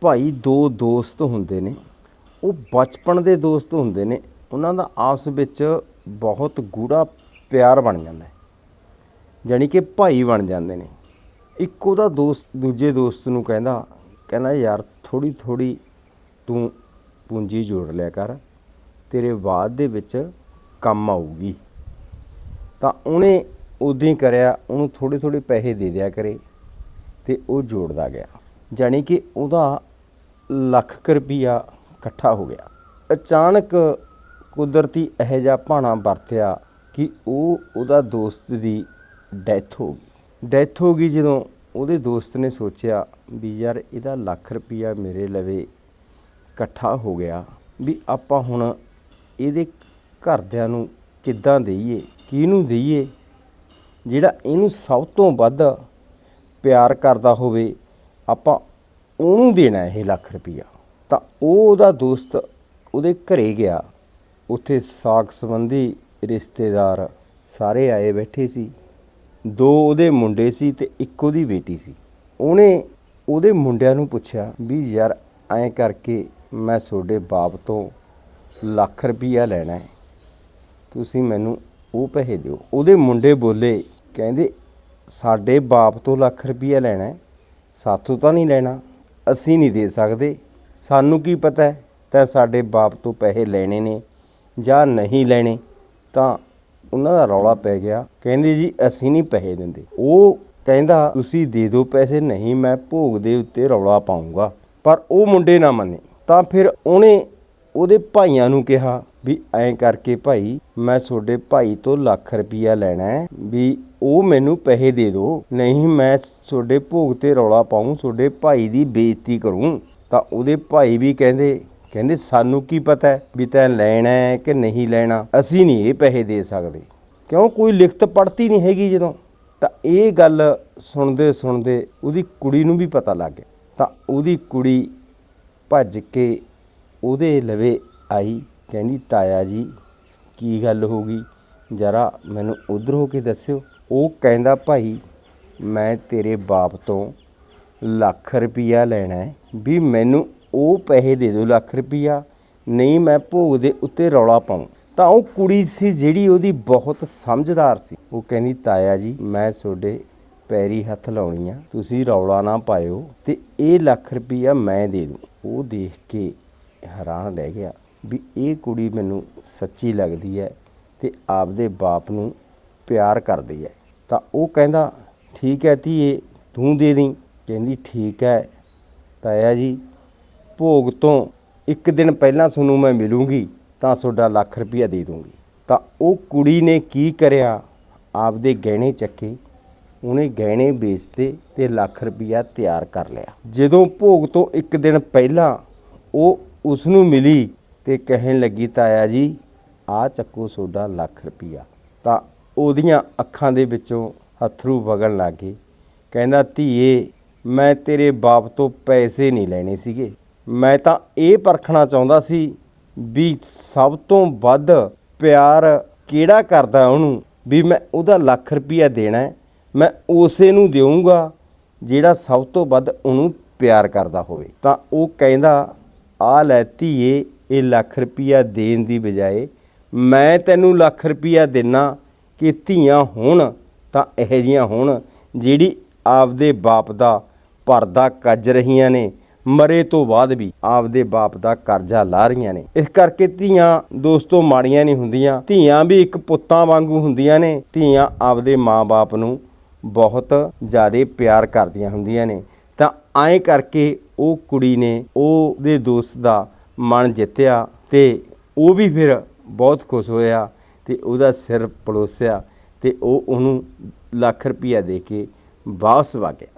ਭਾਈ ਦੋ ਦੋਸਤ ਹੁੰਦੇ ਨੇ। ਉਹ ਬਚਪਨ ਦੇ ਦੋਸਤ ਹੁੰਦੇ ਨੇ। ਉਹਨਾਂ ਦਾ ਆਪਸ ਵਿੱਚ ਬਹੁਤ ਗੂੜਾ ਪਿਆਰ ਬਣ ਜਾਂਦਾ ਹੈ। ਜਾਣੀ ਕਿ ਭਾਈ ਬਣ ਜਾਂਦੇ ਨੇ। ਇੱਕ ਉਹਦਾ ਦੋਸਤ ਦੂਜੇ ਦੋਸਤ ਨੂੰ ਕਹਿੰਦਾ ਕਹਿੰਦਾ, ਯਾਰ ਥੋੜੀ ਥੋੜੀ ਤੂੰ ਪੂੰਜੀ ਜੋੜ ਲਿਆ ਕਰ। ਤੇਰੇ ਬਾਅਦ ਦੇ ਵਿੱਚ ਕੰਮ ਆਊਗੀ। ਤਾਂ ਉਹਨੇ ਉਦੋਂ ਹੀ ਕਰਿਆ, ਉਹਨੂੰ ਥੋੜੇ ਥੋੜੇ ਪੈਸੇ ਦੇ ਦਿਆ ਕਰੇ ਤੇ ਉਹ ਜੋੜਦਾ ਗਿਆ। ਜਾਣੀ ਕਿ ਉਹਦਾ ਲੱਖ ਰੁਪਈਆ ਇਕੱਠਾ ਹੋ ਗਿਆ। ਅਚਾਨਕ ਕੁਦਰਤੀ ਇਹੋ ਜਿਹਾ ਭਾਣਾ ਵਰਤਿਆ ਕਿ ਉਹ ਉਹਦਾ ਦੋਸਤ ਦੀ ਡੈਥ ਹੋ ਗਈ। ਡੈਥ ਹੋ ਗਈ ਜਦੋਂ ਉਹਦੇ ਦੋਸਤ ਨੇ ਸੋਚਿਆ ਵੀ ਯਾਰ ਇਹਦਾ ਲੱਖ ਰੁਪਈਆ ਮੇਰੇ ਲਵੇ ਇਕੱਠਾ ਹੋ ਗਿਆ ਵੀ ਆਪਾਂ ਹੁਣ ਇਹਦੇ ਘਰਦਿਆਂ ਨੂੰ ਕਿੱਦਾਂ ਦਈਏ, ਕਿਹਨੂੰ ਦਈਏ, ਜਿਹੜਾ ਇਹਨੂੰ ਸਭ ਤੋਂ ਵੱਧ ਪਿਆਰ ਕਰਦਾ ਹੋਵੇ, ਆਪਾਂ ਉਹਨੂੰ ਦੇਣਾ ਇਹ ਲੱਖ ਰੁਪਈਆ। ਤਾਂ ਉਹ ਉਹਦਾ ਦੋਸਤ ਉਹਦੇ ਘਰੇ ਗਿਆ। ਉੱਥੇ ਸਾਕ ਸੰਬੰਧੀ ਰਿਸ਼ਤੇਦਾਰ ਸਾਰੇ ਆਏ ਬੈਠੇ ਸੀ। ਦੋ ਉਹਦੇ ਮੁੰਡੇ ਸੀ ਤੇ ਇੱਕ ਉਹਦੀ ਬੇਟੀ ਸੀ। ਉਹਨੇ ਉਹਦੇ ਮੁੰਡਿਆਂ ਨੂੰ ਪੁੱਛਿਆ ਵੀ ਯਾਰ ਐਂ ਕਰਕੇ ਮੈਂ ਤੁਹਾਡੇ ਬਾਪ ਤੋਂ ਲੱਖ ਰੁਪਈਆ ਲੈਣਾ ਹੈ। ਤੁਸੀਂ ਮੈਨੂੰ ਉਹ ਪੈਸੇ ਦਿਓ। ਉਹਦੇ ਮੁੰਡੇ ਬੋਲੇ, ਕਹਿੰਦੇ, ਸਾਡੇ ਬਾਪ ਤੋਂ ਲੱਖ ਰੁਪਈਆ ਲੈਣਾ ਸਾਥੋਂ ਤਾਂ ਨਹੀਂ ਲੈਣਾ। ਅਸੀਂ ਨਹੀਂ ਦੇ ਸਕਦੇ। ਸਾਨੂੰ ਕੀ ਪਤਾ ਤਾਂ ਸਾਡੇ ਬਾਪ ਤੋਂ ਪੈਸੇ ਲੈਣੇ ਨੇ ਜਾਂ ਨਹੀਂ ਲੈਣੇ। ਤਾਂ ਉਹਨਾਂ ਦਾ ਰੌਲਾ ਪੈ ਗਿਆ। ਕਹਿੰਦੇ ਜੀ, ਅਸੀਂ ਨਹੀਂ ਪੈਸੇ ਦਿੰਦੇ। ਉਹ ਕਹਿੰਦਾ, ਤੁਸੀਂ ਦੇ ਦਿਓ ਪੈਸੇ, ਨਹੀਂ ਮੈਂ ਭੋਗ ਦੇ ਉੱਤੇ ਰੌਲਾ ਪਾਉਂਗਾ ਪਰ ਉਹ ਮੁੰਡੇ ਨਾ ਮੰਨੇ। ਤਾਂ ਫਿਰ ਉਹਨੇ ਉਹਦੇ ਭਾਈਆਂ ਨੂੰ ਕਿਹਾ ਵੀ ਐਂ ਕਰਕੇ ਭਾਈ, ਮੈਂ ਤੁਹਾਡੇ ਭਾਈ ਤੋਂ ਲੱਖ ਰੁਪਈਆ ਲੈਣਾ ਹੈ ਵੀ ਉਹ ਮੈਨੂੰ ਪੈਸੇ ਦੇ ਦਿਓ। ਨਹੀਂ, ਮੈਂ ਤੁਹਾਡੇ ਭੋਗ ਤੇ ਰੌਲਾ ਪਾਉਂ ਤੁਹਾਡੇ ਭਾਈ ਦੀ ਬੇਇੱਜ਼ਤੀ ਕਰੂੰ। ਤਾਂ ਉਹਦੇ ਭਾਈ ਵੀ ਕਹਿੰਦੇ ਕਹਿੰਦੇ, ਸਾਨੂੰ ਕੀ ਪਤਾ ਹੈ ਵੀ ਤੈਂ ਲੈਣਾ ਹੈ ਕਿ ਨਹੀਂ ਲੈਣਾ? ਅਸੀਂ ਨਹੀਂ ਇਹ ਪੈਸੇ ਦੇ ਸਕਦੇ। ਕਿਉਂ? ਕੋਈ ਲਿਖਤ ਪੜਤੀ ਨਹੀਂ ਹੈਗੀ ਜਦੋਂ। ਤਾਂ ਇਹ ਗੱਲ ਸੁਣਦੇ ਸੁਣਦੇ ਉਹਦੀ ਕੁੜੀ ਨੂੰ ਵੀ ਪਤਾ ਲੱਗ ਗਿਆ। ਤਾਂ ਉਹਦੀ ਕੁੜੀ ਭੱਜ ਕੇ ਉਹਦੇ ਲਵੇ ਆਈ ਕਹਿੰਦੀ, ਤਾਇਆ ਜੀ, ਕੀ ਗੱਲ ਹੋ ਗਈ? ਜਰਾ ਮੈਨੂੰ ਉਧਰ ਹੋ ਕੇ ਦੱਸਿਓ। ਉਹ ਕਹਿੰਦਾ, ਭਾਈ, ਮੈਂ ਤੇਰੇ ਬਾਪ ਤੋਂ ਲੱਖ ਰੁਪਈਆ ਲੈਣਾ ਹੈ। ਵੀ ਮੈਨੂੰ ਉਹ ਪੈਸੇ ਦੇ ਦਿਓ ਲੱਖ ਰੁਪਈਆ, ਨਹੀਂ ਮੈਂ ਭੋਗ ਦੇ ਉੱਤੇ ਰੌਲਾ ਪਾਉਂ। ਤਾਂ ਉਹ ਕੁੜੀ ਸੀ ਜਿਹੜੀ ਉਹਦੀ ਬਹੁਤ ਸਮਝਦਾਰ ਸੀ। ਉਹ ਕਹਿੰਦੀ, ਤਾਇਆ ਜੀ, ਮੈਂ ਤੁਹਾਡੇ ਪੈਰੀ ਹੱਥ ਲਾਉਣੀ ਆ। ਤੁਸੀਂ ਰੌਲਾ ਨਾ ਪਾਇਓ ਤੇ ਇਹ ਲੱਖ ਰੁਪਈਆ ਮੈਂ ਦੇ ਦੂੰ। ਉਹ ਦੇਖ ਕੇ ਹੈਰਾਨ ਰਹਿ ਗਿਆ ਵੀ ਇਹ ਕੁੜੀ ਮੈਨੂੰ ਸੱਚੀ ਲੱਗਦੀ ਹੈ ਤੇ ਆਪਦੇ ਬਾਪ ਨੂੰ ਪਿਆਰ ਕਰਦੀ ਹੈ। ਤਾਂ ਉਹ ਕਹਿੰਦਾ, ਠੀਕ ਹੈ ਧੀਏ, ਤੂੰ ਦੇ ਦੀ ਕਹਿੰਦੀ, ਠੀਕ ਹੈ। ਤਾਇਆ ਜੀ, ਭੋਗ ਤੋਂ ਇੱਕ ਦਿਨ ਪਹਿਲਾਂ ਤੁਹਾਨੂੰ ਮੈਂ ਮਿਲੂੰਗੀ, ਤਾਂ ਤੁਹਾਡਾ ਲੱਖ ਰੁਪਈਆ ਦੇ ਦੂੰਗੀ। ਤਾਂ ਉਹ ਕੁੜੀ ਨੇ ਕੀ ਕਰਿਆ? ਆਪਦੇ ਗਹਿਣੇ ਚੱਕੇ, ਉਹਨੇ ਗਹਿਣੇ ਵੇਚਤੇ ਤੇ ਲੱਖ ਰੁਪਈਆ ਤਿਆਰ ਕਰ ਲਿਆ। ਜਦੋਂ ਭੋਗ ਤੋਂ ਇੱਕ ਦਿਨ ਪਹਿਲਾਂ ਉਹ ਉਸ ਨੂੰ ਮਿਲੀ ਤੇ ਕਹਿਣ ਲੱਗੀ, ਤਾਇਆ ਜੀ ਆ ਚੱਕੋ ਤੁਹਾਡਾ ਲੱਖ ਰੁਪਈਆ। ਤਾਂ ਉਹਦੀਆਂ ਅੱਖਾਂ ਦੇ ਵਿੱਚੋਂ ਹੱਥਰੂ ਵਗਣ ਲੱਗੇ ਕਹਿੰਦਾ, ਧੀਏ, ਮੈਂ ਤੇਰੇ ਬਾਪ ਤੋਂ ਪੈਸੇ ਨਹੀਂ ਲੈਣੇ ਸੀਗੇ। ਮੈਂ ਤਾਂ ਇਹ ਪਰਖਣਾ ਚਾਹੁੰਦਾ ਸੀ ਵੀ ਸਭ ਤੋਂ ਵੱਧ ਪਿਆਰ ਕਿਹੜਾ ਕਰਦਾ ਉਹਨੂੰ? ਵੀ ਮੈਂ ਉਹਦਾ ਲੱਖ ਰੁਪਈਆ ਦੇਣਾ ਮੈਂ ਉਸੇ ਨੂੰ ਦੇਵਾਂਗਾ ਜਿਹੜਾ ਸਭ ਤੋਂ ਵੱਧ ਉਹਨੂੰ ਪਿਆਰ ਕਰਦਾ ਹੋਵੇ। ਤਾਂ ਉਹ ਕਹਿੰਦਾ ਆ ਲੈ ਧੀਏ, ਇਹ ਲੱਖ ਰੁਪਈਆ ਦੇਣ ਦੀ ਬਜਾਏ ਮੈਂ ਤੈਨੂੰ ਲੱਖ ਰੁਪਈਆ ਦੇਣਾ ਕਿ ਧੀਆਂ ਹੋਣ ਤਾਂ ਇਹੋ ਜੀਆਂ ਹੋਣ ਜਿਹੜੀ ਆਪਦੇ ਬਾਪ ਦਾ ਪਰਦਾ ਕੱਜ ਰਹੀਆਂ ਨੇ, ਮਰੇ ਤੋਂ ਬਾਅਦ ਵੀ ਆਪਦੇ ਬਾਪ ਦਾ ਕਰਜ਼ਾ ਲਾ ਰਹੀਆਂ ਨੇ। ਇਸ ਕਰਕੇ ਧੀਆਂ ਦੋਸਤੋ ਮਾੜੀਆਂ ਨਹੀਂ ਹੁੰਦੀਆਂ, ਧੀਆਂ ਵੀ ਇੱਕ ਪੁੱਤਾਂ ਵਾਂਗੂ ਹੁੰਦੀਆਂ ਨੇ, ਧੀਆਂ ਆਪਦੇ ਮਾਂ-ਬਾਪ ਨੂੰ ਬਹੁਤ ਜ਼ਿਆਦਾ ਪਿਆਰ ਕਰਦੀਆਂ ਹੁੰਦੀਆਂ ਨੇ। ਤਾਂ ਐਂ ਕਰਕੇ ਉਹ ਕੁੜੀ ਨੇ ਉਹਦੇ ਦੋਸਤ ਦਾ ਮਨ ਜਿੱਤਿਆ ਤੇ ਉਹ ਵੀ ਫਿਰ ਬਹੁਤ ਖੁਸ਼ ਹੋਇਆ ਤੇ ਉਹਦਾ ਸਿਰ ਪਲੋਸਿਆ ਤੇ ਉਹ ਉਹਨੂੰ ਲੱਖ ਰੁਪਈਆ ਦੇ ਕੇ ਵਾਪਸ ਵਗ ਗਿਆ।